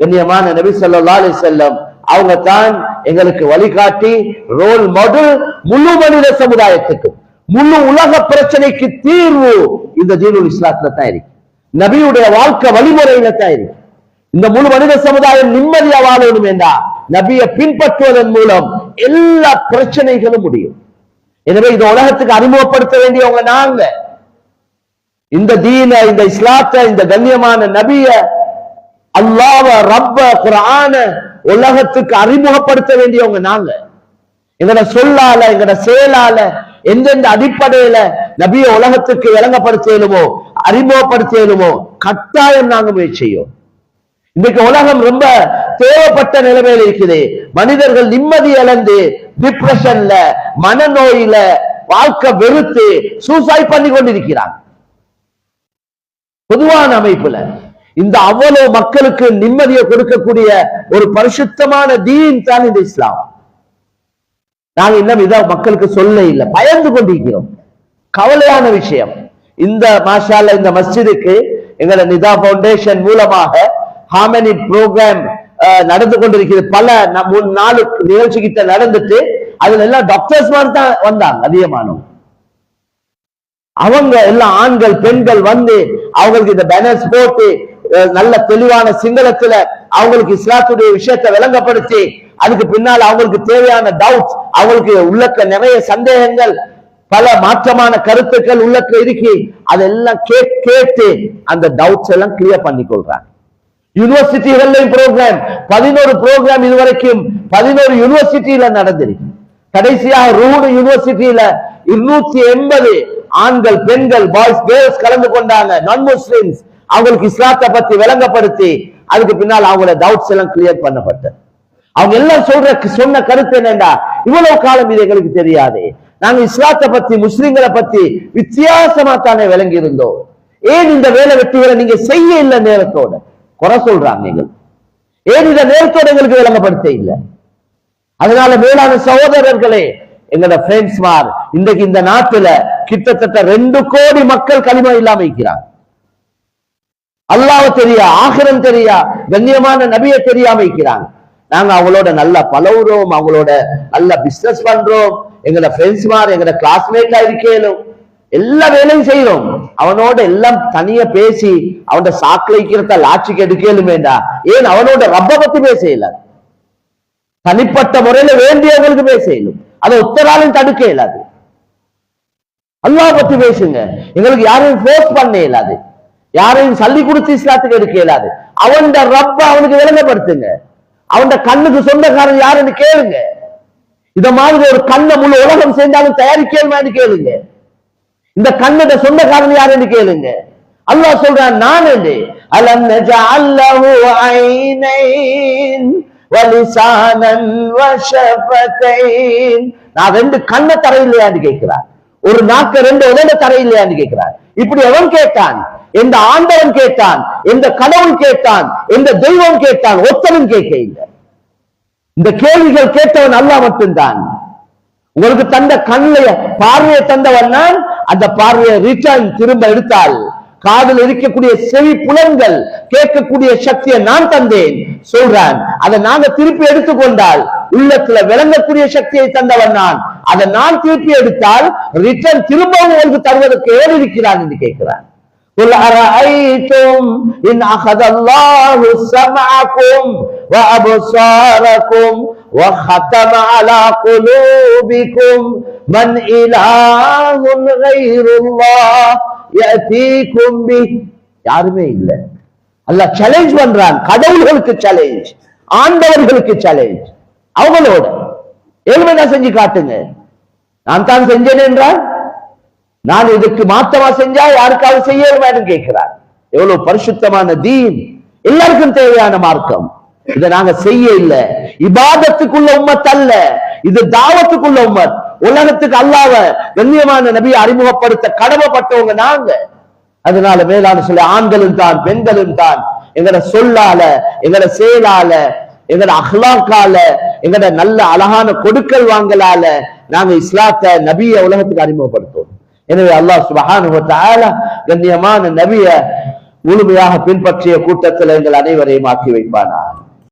கண்ணியமான நபி ஸல்லல்லாஹு அலைஹி செல்லம் அவங்க தான் எங்களுக்கு வழிகாட்டி ரோல் மாடல் முழு மனித சமுதாயத்துக்கு முழு உலக பிரச்சனைக்கு தீர்வு இந்த தீனுல் இஸ்லாத்துல தான் இருக்கு. நபியுடைய வாழ்க்கை வழிமுறையில தான் இருக்கு. இந்த முழு மனித சமுதாயம் நிம்மதியா வாழணும் என்றா நபியை பின்பற்றுவதன் மூலம் எல்லா பிரச்சனைகளும் முடியும். எனவே இந்த உலகத்துக்கு அறிமுகப்படுத்த வேண்டியவங்க நாங்க. இந்த தீன இந்த இஸ்லாத்தை இந்த கண்ணியமான நபிய அல்லாவ ரப்ப குரான உலகத்துக்கு அறிமுகப்படுத்த வேண்டியவங்க நாங்க. எங்கட சொல்லால எங்கட செயலால எந்தெந்த அடிப்படையில நபிய உலகத்துக்கு விளங்கப்படுத்தலுமோ அறிமுகப்படுத்தலுமோ கட்டாயம் நாங்க முயற்சி செய்யும் இன்னைக்கு உலகம் ரொம்ப தேவைப்பட்ட நிலைமையில இருக்குது. மனிதர்கள் நிம்மதி இழந்து டிப்ரெஷன்ல மனநோயில வாழ்க்கை வெறுத்து சூசைட் பண்ணி கொண்டிருக்கிறாங்க. பொதுவான அமைப்புல. இந்த அவ்வளவு மக்களுக்கு நிம்மதியை கொடுக்கக்கூடிய ஒரு பரிசுத்தமான தீன் தான் இந்த இஸ்லாம். நாங்க இன்னும் இதை மக்களுக்கு சொல்ல இல்லை பயந்து கொண்டிருக்கிறோம். கவலையான விஷயம். இந்த மாஷால இந்த மஸ்ஜிதுக்கு எங்களை நிதா பவுண்டேஷன் மூலமாக ஹாமனி ப்ரோக்ராம் நடந்து கொண்டிருக்கிறது பல மூணு நாலு நிகழ்ச்சி கிட்ட நடந்துட்டு அதுல எல்லாம் டாக்டர்ஸ் மாதிரி தான் வந்தாங்க அதிகமானவங்க. அவங்க எல்லாம் ஆண்கள் பெண்கள் வந்து அவங்களுக்கு இந்த பேனர்ஸ் போட்டு நல்ல தெளிவான சிங்களத்துல அவங்களுக்கு இஸ்லாத்துடைய விஷயத்தை விளங்கப்படுத்தி அதுக்கு பின்னால் அவங்களுக்கு தேவையான டவுட் அவங்களுக்கு உள்ளக்க நிறைய சந்தேகங்கள் பல மாற்றமான கருத்துக்கள் உள்ளக்க இருக்கி அதெல்லாம் கேட்டு அந்த டவுட்ஸ் எல்லாம் கிளியர் பண்ணி கொள்றாங்க. யூனிவர்சிட்டிகள்லையும் ப்ரோக்ராம் பதினோரு ப்ரோக்ராம் இதுவரைக்கும் பதினோரு யூனிவர்சிட்டியில நடந்திருக்கு. கடைசியாக ரூடு யூனிவர்சிட்டியில இருநூத்தி எண்பது ஆண்கள் பெண்கள் பாய்ஸ் கேர்ள்ஸ் கலந்து கொண்டாங்க நான் முஸ்லிம்ஸ் அவங்களுக்கு இஸ்லாத்தை பத்தி விளங்கப்படுத்தி அதுக்கு பின்னால் அவங்களோட டவுட்ஸ் எல்லாம் கிளியர் பண்ணப்பட்டது. அவங்க எல்லாம் சொல்ற சொன்ன கருத்து என்னண்டா? இவ்வளவு காலம் இது எங்களுக்கு தெரியாது. நாங்க இஸ்லாத்தை பத்தி முஸ்லிம்களை பத்தி வித்தியாசமா தானே விளங்கி இருந்தோம் ஏன் இந்த வேலை வெட்டிகளை நீங்க செய்ய இல்லை நேரத்தோட? குறை சொல்றாங்க நீங்கள் ஏன் இந்த நேரத்தோட எங்களுக்கு விளங்கப்படுத்த இல்லை? அதனால மேலான சகோதரர்களே எங்களோட ஃப்ரெண்ட்ஸ் மார் இன்றைக்கு இந்த நாட்டுல கிட்டத்தட்ட ரெண்டு கோடி மக்கள் களிமா இல்லாம இருக்கிறாங்க. அல்லாஹ் தெரியா ஆகிரம் தெரியா கண்ணியமான நபியை தெரியாம இருக்கிறாங்க. நாங்க அவங்களோட நல்லா பழகுறோம் அவங்களோட நல்லா பிசினஸ் பண்றோம் எங்களோட ஃப்ரெண்ட்ஸ் மாதிரி எங்களோட கிளாஸ்மேட்டா இருக்கேனும் எல்லா வேலையும் செய்யறோம் அவனோட எல்லாம் தனியா பேசி அவனோட சாக்கில் வைக்கிறத லாட்சிக்கு எடுக்கலுமேண்டா ஏன் அவனோட ரப்ப பத்தி பேச தனிப்பட்ட முறையில வேண்டியவங்களுக்கு பேசலும். அதை ஒத்தராலும் தடுக்க இயலாது அல்லாஹ் பத்தி பேசுங்க. எங்களுக்கு யாரும் ஃபோர்ஸ் பண்ண இயலாது யாரையும் சல்லி கொடுத்து இஸ்லாத்துக்கு எடுக்க இயலாது. அவன் ரப்ப அவனுக்கு விளங்கப்படுத்துங்க. அவன் கண்ணுக்கு சொந்தக்காரன் யாருன்னு கேளுங்க. இத மாதிரி ஒரு கண்ணை முழு உலகம் சேர்ந்தாலும் தயாரிக்கணுமான்னு கேளுங்க. இந்த கண்ணோட சொந்தக்காரன் யாருன்னு கேளுங்க. அல்லாஹ் சொல்றான் நான் என்று. அலம் அல்லஹு ஐனைன் வலிசானன் வஷஃபதைன் நான் ரெண்டு கண்ணை தரையில்லையான்னு கேட்கிறான். ஒரு நாக்க ரெண்டு உதட தரையில்லையான்னு கேட்கிறான். இப்படி எவன் கேட்டான் எந்த ஆண்டவன் கேட்டான் எந்த கடவுள் கேட்டான் எந்த தெய்வம் கேட்டான் ஒத்தனும் கேட்க இல்லை. இந்த கேள்விகள் கேட்டவன் அல்ல மட்டும்தான். உங்களுக்கு தந்த கண்ணைய பார்வையை தந்தவன் நான். அந்த பார்வையை ரிட்டர்ன் திரும்ப எடுத்தால் காதில் இருக்கக்கூடிய செவி புலன்கள் கேட்கக்கூடிய சக்தியை நான் தந்தேன். சொல்றான் அதை நாங்க திருப்பி எடுத்துக்கொண்டால் உள்ளத்துல விளங்கக்கூடிய சக்தியை தந்தவன் நான். அதை நான் திருப்பி எடுத்தால் ரிட்டர்ன் திரும்பவும் உங்களுக்கு தருவதற்கு ஏன் இருக்கிறான் என்று கேட்கிறான். قل أرأيتم إن أخذ الله سمعكم وأبصاركم وختم على قلوبكم من إله غير الله يأتيكم به யாருமே இல்லை அல்லாஹ் சேலஞ்ச் பண்றான் கடவுள்களுக்கு சேலஞ்ச் ஆண்டவர்களுக்கு சேலஞ்ச் அவங்களோட ஏழ்மையா செஞ்சு காட்டுங்க நான் தான் செஞ்சேன் என்றால் நான் இதுக்கு மாத்தமா செஞ்சா யாருக்காவது செய்யணுமான்னு கேட்கிறார். எவ்வளவு பரிசுத்தமான தீன். எல்லாருக்கும் தேவையான மார்க்கம். இதை நாங்க செய்ய இல்ல. இபாதத்துக்குள்ள உம்மத் அல்ல. இது தாவத்துக்குள்ள உம்மத். உலகத்துக்கு அல்லாவ கண்ணியமான நபியை அறிமுகப்படுத்த கடமைப்பட்டவங்க நாங்க. அதனால மேலான சொல்ல ஆண்களும் தான் பெண்களும் தான் எங்கட சொல்லால எங்கட செயலால எங்கட அஹ்லாக்கால எங்கட நல்ல அழகான கொடுக்கல் வாங்கலால நாங்க இஸ்லாத்தை நபிய உலகத்துக்கு அறிமுகப்படுத்துவோம். எனவே அல்லாஹ் சுபஹானஹு கண்ணியமான நபிய முழுமையாக பின்பற்றிய கூட்டத்தில் எங்கள் அனைவரையும் ஆக்கி வைப்பானா